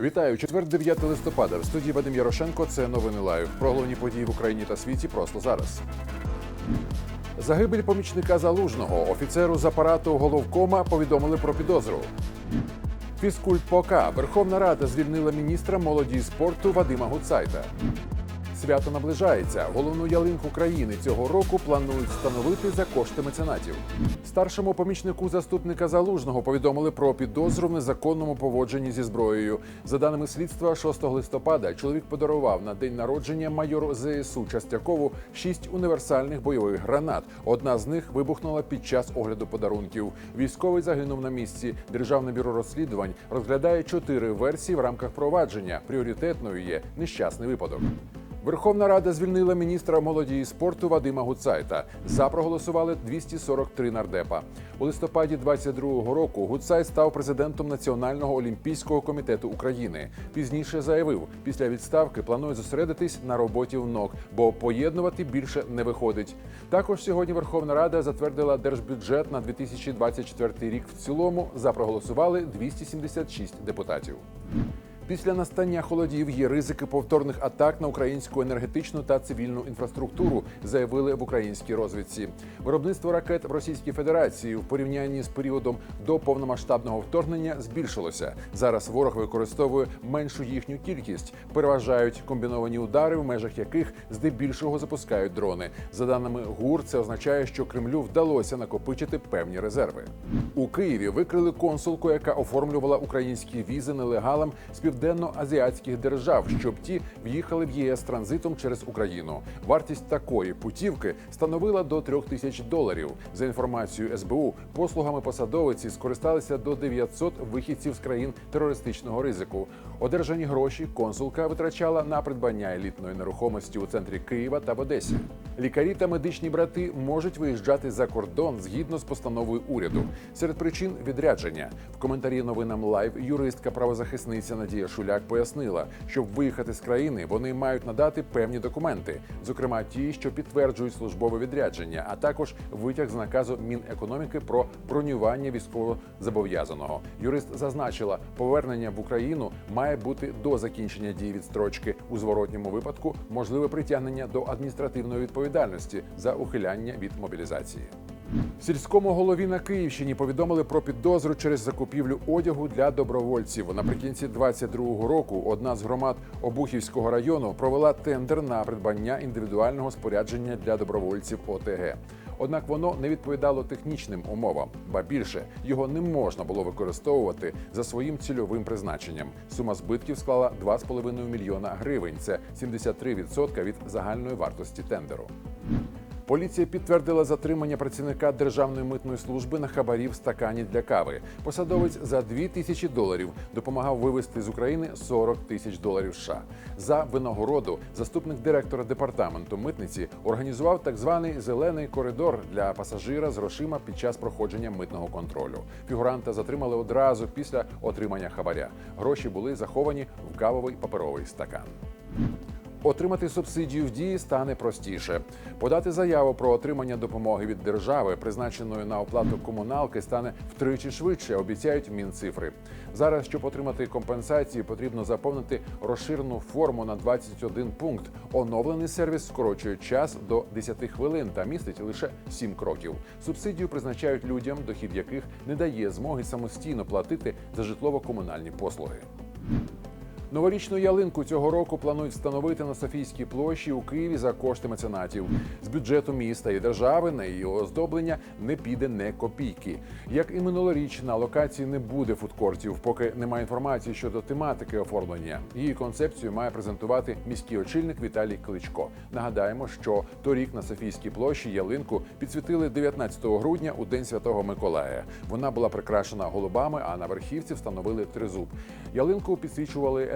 Вітаю, четвер, 9 листопада. В студії Вадим Ярошенко. Це новини лайв. Про головні події в Україні та світі просто зараз. Загибель помічника залужного офіцеру з апарату головкома повідомили про підозру. Фізкульт ПОК. Верховна Рада звільнила міністра молоді і спорту Вадима Гуцайта. Свято наближається. Головну ялинку країни цього року планують встановити за кошти меценатів. Старшому помічнику заступника залужного повідомили про підозру в незаконному поводженні зі зброєю. За даними слідства, 6 листопада чоловік подарував на день народження майору ЗСУ Частякову шість універсальних бойових гранат. Одна з них вибухнула під час огляду подарунків. Військовий загинув на місці. Державне бюро розслідувань розглядає чотири версії в рамках провадження. Пріоритетною є нещасний випадок. Верховна Рада звільнила міністра молоді і спорту Вадима Гуцайта. За проголосували 243 нардепа. У листопаді 22-го року Гуцай став президентом Національного олімпійського комітету України. Пізніше заявив, після відставки планує зосередитись на роботі в НОК, бо поєднувати більше не виходить. Також сьогодні Верховна Рада затвердила держбюджет на 2024 рік. В цілому за проголосували 276 депутатів. Після настання холодів є ризики повторних атак на українську енергетичну та цивільну інфраструктуру, заявили в українській розвідці. Виробництво ракет в Російській Федерації в порівнянні з періодом до повномасштабного вторгнення збільшилося. Зараз ворог використовує меншу їхню кількість. Переважають комбіновані удари, в межах яких здебільшого запускають дрони. За даними ГУР, це означає, що Кремлю вдалося накопичити певні резерви. У Києві викрили консулку, яка оформлювала українські візи нелегалам з південно-азіатських держав, щоб ті в'їхали в ЄС транзитом через Україну. Вартість такої путівки становила до трьох тисяч доларів. За інформацією СБУ, послугами посадовиці скористалися до 900 вихідців з країн терористичного ризику. Одержані гроші консулка витрачала на придбання елітної нерухомості у центрі Києва та в Одесі. Лікарі та медичні брати можуть виїжджати за кордон згідно з постановою уряду. Серед причин відрядження в коментарі новинам Лайв юристка правозахисниця Надія Шуляк пояснила, щоб виїхати з країни, вони мають надати певні документи, зокрема ті, що підтверджують службове відрядження, а також витяг з наказу Мінекономіки про бронювання військовозобов'язаного. Юрист зазначила, повернення в Україну має бути до закінчення дії відстрочки. У зворотньому випадку можливе притягнення до адміністративної відповідальності за ухиляння від мобілізації. Сільському голові на Київщині повідомили про підозру через закупівлю одягу для добровольців. Наприкінці 22-го року одна з громад Обухівського району провела тендер на придбання індивідуального спорядження для добровольців ОТГ. Однак воно не відповідало технічним умовам, ба більше його не можна було використовувати за своїм цільовим призначенням. Сума збитків склала 2,5 мільйона гривень. Це 73% від загальної вартості тендеру. Поліція підтвердила затримання працівника Державної митної служби на хабарі в стакані для кави. Посадовець за 2 тисячі доларів допомагав вивезти з України 40 тисяч доларів. США. за винагороду заступник директора департаменту митниці організував так званий зелений коридор для пасажира з грошима під час проходження митного контролю. Фігуранта затримали одразу після отримання хабаря. Гроші були заховані в кавовий паперовий стакан. Отримати субсидію в дії стане простіше. Подати заяву про отримання допомоги від держави, призначеної на оплату комуналки, стане втричі швидше. Обіцяють мінцифри. Зараз, щоб отримати компенсації, потрібно заповнити розширену форму на 21 пункт. Оновлений сервіс скорочує час до 10 хвилин та містить лише 7 кроків. Субсидію призначають людям, дохід яких не дає змоги самостійно платити за житлово-комунальні послуги. Новорічну ялинку цього року планують встановити на Софійській площі у Києві за кошти меценатів. З бюджету міста і держави на її оздоблення не піде не копійки. Як і минулоріч, на локації не буде фудкортів, поки немає інформації щодо тематики оформлення. Її концепцію має презентувати міський очільник Віталій Кличко. Нагадаємо, що торік на Софійській площі ялинку підсвітили 19 грудня у день Святого Миколая. Вона була прикрашена голубами, а на верхівці встановили тризуб. Ялинку підсвічували